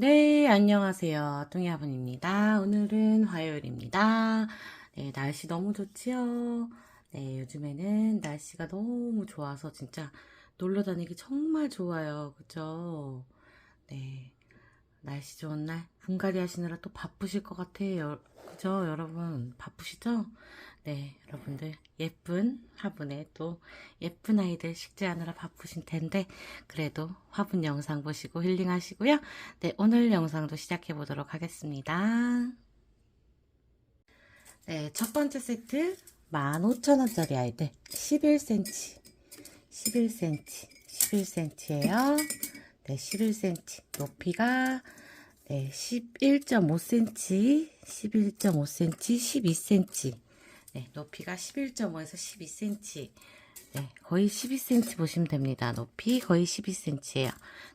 네, 안녕하세요. 뚱이아분입니다. 오늘은 화요일입니다. 네, 날씨 너무 좋지요? 네, 요즘에는 날씨가 너무 좋아서 진짜 놀러 다니기 정말 좋아요. 그죠? 네, 날씨 좋은 날 분갈이 하시느라 또 바쁘실 것 같아요. 그죠? 여러분, 바쁘시죠? 네, 여러분들 예쁜 화분에 또 예쁜 아이들 식재하느라 바쁘신 텐데 그래도 화분 영상 보시고 힐링하시고요. 네, 오늘 영상도 시작해 보도록 하겠습니다. 네, 첫 번째 세트 15,000원짜리 아이들 11cm 11cm 11cm예요. 네, 11cm 높이가 네, 11.5cm 11.5cm 12cm 네, 높이가 11.5에서 12cm. 네, 거의 12cm 보시면 됩니다. 높이 거의 12cm예요.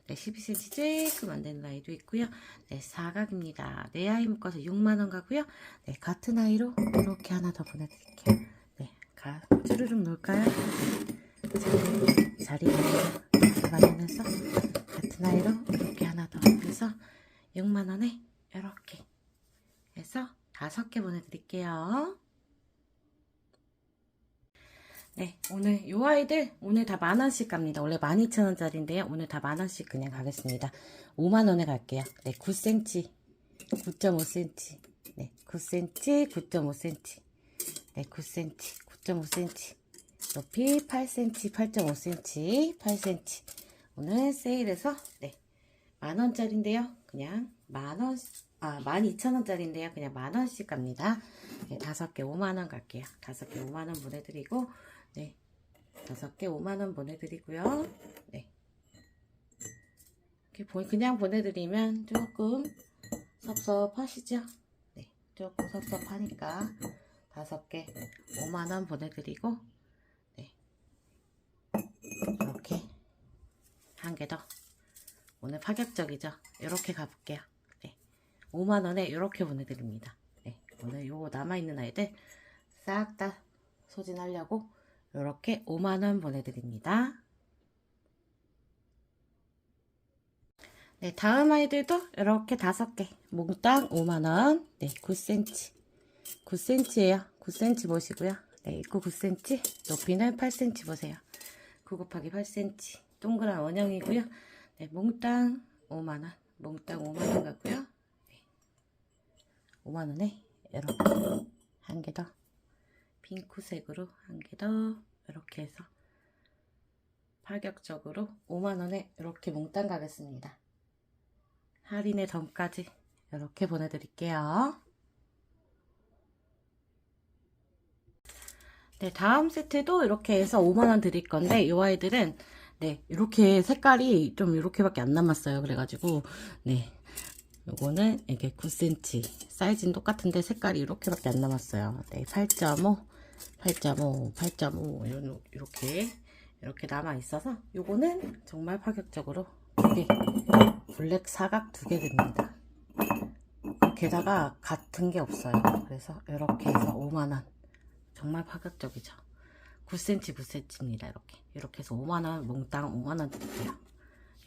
네, 12cm 조금 안 되는 아이도 있고요. 네, 사각입니다. 네 아이 묶어서 6만원 가고요. 네, 같은 아이로 이렇게 하나 더 보내드릴게요. 네, 가, 쭈르륵 놓을까요? 네, 자리, 자리 마련해서 같은 아이로 이렇게 하나 더 해서 6만원에 이렇게 해서 다섯 개 보내드릴게요. 네, 오늘 요 아이들 오늘 다 만원씩 갑니다. 원래 12,000원짜리인데요. 오늘 다 만원씩 그냥 가겠습니다. 5만원에 갈게요. 네, 9cm, 9.5cm, 네, 9cm, 9.5cm, 네, 9cm, 9.5cm, 높이 8cm, 8.5cm, 8cm. 오늘 세일해서 네, 만원짜리인데요. 그냥 만원, 아, 12,000원짜리인데요. 그냥 만원씩 갑니다. 네, 다섯 개 5만원 갈게요. 다섯 개 5만원 보내드리고, 네. 다섯 개 5만원 보내드리고요. 네. 이렇게 보- 그냥 보내드리면 조금 섭섭하시죠? 네. 조금 섭섭하니까 다섯 개 5만원 보내드리고, 네. 이렇게 한 개 더. 오늘 파격적이죠? 이렇게 가볼게요. 네. 5만원에 이렇게 보내드립니다. 네. 오늘 요거 남아있는 아이들 싹 다 소진하려고 이렇게 5만원 보내드립니다. 네, 다음 아이들도 이렇게 다섯 개 몽땅 5만원. 네, 9cm. 9cm예요. 9cm 보시고요. 네, 입구 9cm, 높이는 8cm 보세요. 9 곱하기 8cm. 동그란 원형이고요. 네, 몽땅 5만원. 몽땅 5만원 같고요. 5만원에 이렇게 한 개 더. 핑크색으로 한 개 더. 이렇게 해서 파격적으로 5만원에 이렇게 몽땅 가겠습니다. 할인의 덤까지 이렇게 보내드릴게요. 네, 다음 세트도 이렇게 해서 5만원 드릴 건데, 이 아이들은, 네, 이렇게 색깔이 좀 이렇게밖에 안 남았어요. 그래가지고, 네, 요거는 이게 9cm. 사이즈는 똑같은데 색깔이 이렇게밖에 안 남았어요. 네, 8.5, 8.5, 8.5, 이런, 이렇게, 이렇게 남아 있어서, 요거는 정말 파격적으로 두 개, 블랙 사각 두개 드립니다. 게다가 같은 게 없어요. 그래서 이렇게 해서 5만 원. 정말 파격적이죠. 9cm, 9cm입니다. 이렇게. 이렇게 해서 5만 원, 몽땅 5만 원 드릴게요.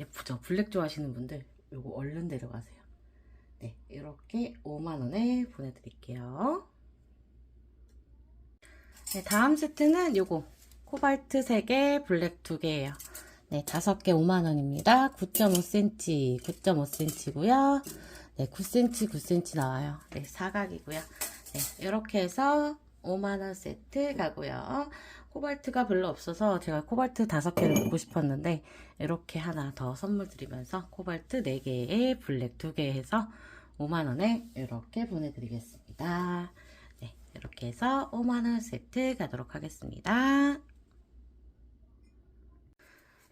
예쁘죠? 블랙 좋아하시는 분들, 요거 얼른 데려가세요. 네, 이렇게 5만 원에 보내드릴게요. 네, 다음 세트는 요거. 코발트 3개, 블랙 2개예요. 네, 5개 5만원입니다. 9.5cm, 9.5cm고요. 네, 9cm, 9cm 나와요. 네, 사각이고요. 네, 이렇게 해서 5만원 세트 가고요. 코발트가 별로 없어서 제가 코발트 5개를 먹고 싶었는데 이렇게 하나 더 선물 드리면서 코발트 4개에 블랙 2개 해서 5만원에 이렇게 보내드리겠습니다. 네, 이렇게 해서 5만원 세트 가도록 하겠습니다.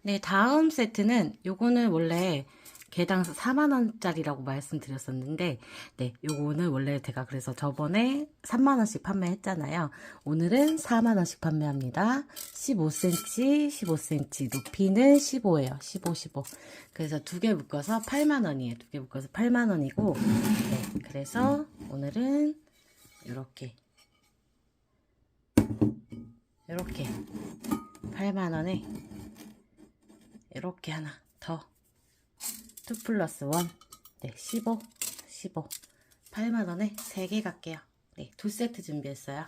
네, 다음 세트는 요거는 원래 개당 4만원짜리라고 말씀드렸었는데, 네, 요거는 원래 제가 그래서 저번에 3만원씩 판매했잖아요. 오늘은 4만원씩 판매합니다. 15cm, 15cm, 높이는 15예요. 15, 15. 그래서 두 개 묶어서 8만원이에요. 두 개 묶어서 8만원이고, 네, 그래서 오늘은 이렇게, 이렇게 8만원에 이렇게 하나 더2 플러스 1 네, 15, 15. 8만원에 3개 갈게요. 네, 두 세트 준비했어요.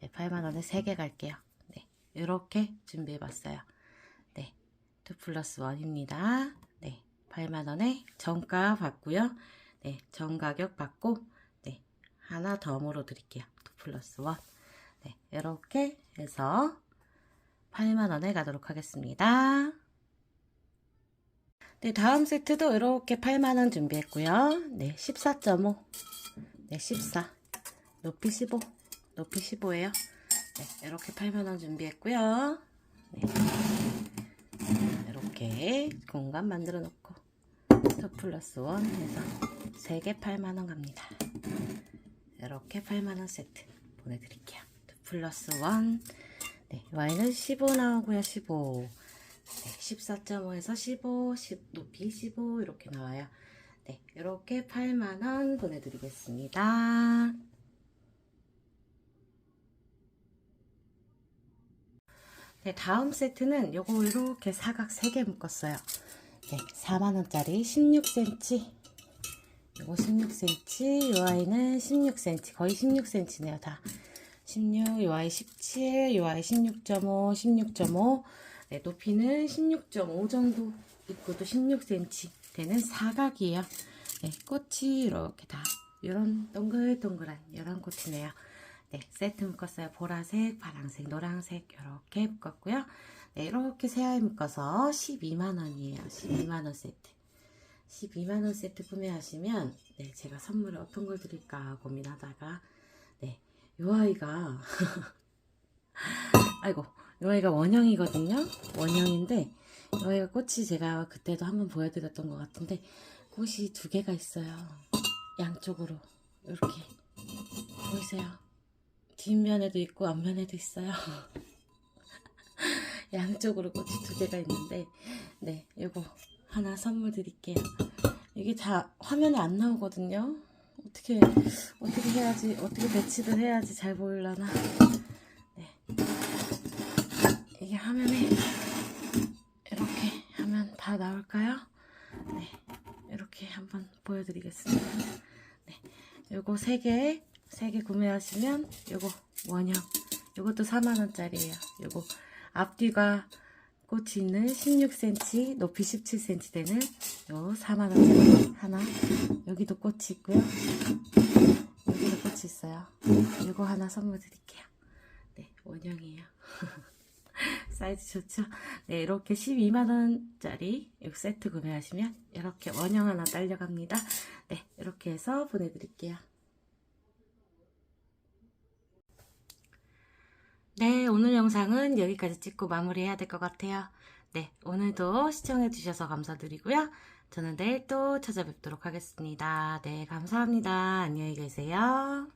네, 8만원에 3개 갈게요. 네, 이렇게 준비해봤어요. 네, 2 플러스 1입니다. 네, 8만원에 정가 받고요. 네, 정가격 받고, 네, 하나 덤으로 드릴게요. 2 플러스 1. 네, 이렇게 해서 8만원에 가도록 하겠습니다. 네, 다음 세트도 이렇게 8만원 준비했고요. 네, 14.5. 네, 14. 높이 15. 높이 15예요. 네, 이렇게 8만원 준비했고요. 네. 이렇게 공간 만들어 놓고 더 플러스 1 해서 3개 8만원 갑니다. 이렇게 8만원 세트 보내드릴게요. 더 플러스 1. 네, Y는 15 나오고요. 15. 네, 14.5에서 15, 10, 높이 15 이렇게 나와요. 네, 이렇게 8만원 보내드리겠습니다. 네, 다음 세트는 요거 이렇게 사각 3개 묶었어요. 네, 4만원짜리 16cm. 요거 16cm, 요 아이는 16cm, 거의 16cm네요, 다. 16, 요 아이 17, 요 아이 16.5, 16.5. 네, 높이는 16.5 정도 있고도 16cm 되는 사각이에요. 네, 꽃이 이렇게 다 이런 동글동글한 이런 꽃이네요. 네, 세트 묶었어요. 보라색, 파랑색, 노란색 이렇게 묶었고요. 네, 이렇게 세알 묶어서 12만원이에요. 12만원 세트. 12만원 세트 구매하시면 네, 제가 선물을 어떤 걸 드릴까 고민하다가 네, 요 아이가 아이고 이 아이가 원형이거든요. 원형인데 이 아이가 꽃이 제가 그때도 한번 보여드렸던 것 같은데 꽃이 두 개가 있어요. 양쪽으로 이렇게 보이세요? 뒷면에도 있고 앞면에도 있어요. 양쪽으로 꽃이 두 개가 있는데 네 이거 하나 선물 드릴게요. 이게 다 화면에 안 나오거든요. 어떻게 어떻게 해야지 어떻게 배치를 해야지 잘 보일라나. 네. 이게 화면에 이렇게 하면 다 나올까요? 네, 이렇게 한번 보여드리겠습니다. 네, 요거 세 개, 세개 구매하시면 요거 원형, 요것도 4만 원짜리예요. 요거 앞뒤가 꽃이 있는 16cm, 높이 17cm 되는 요 4만 원짜리 하나. 여기도 꽃이 있고요. 여기도 꽃이 있어요. 요거 하나 선물 드릴게요. 네, 원형이에요. 사이즈 좋죠? 네, 이렇게 12만원짜리 이 세트 구매하시면 이렇게 원형 하나 딸려갑니다. 네, 이렇게 해서 보내드릴게요. 네, 오늘 영상은 여기까지 찍고 마무리해야 될 것 같아요. 네, 오늘도 시청해주셔서 감사드리고요. 저는 내일 또 찾아뵙도록 하겠습니다. 네, 감사합니다. 안녕히 계세요.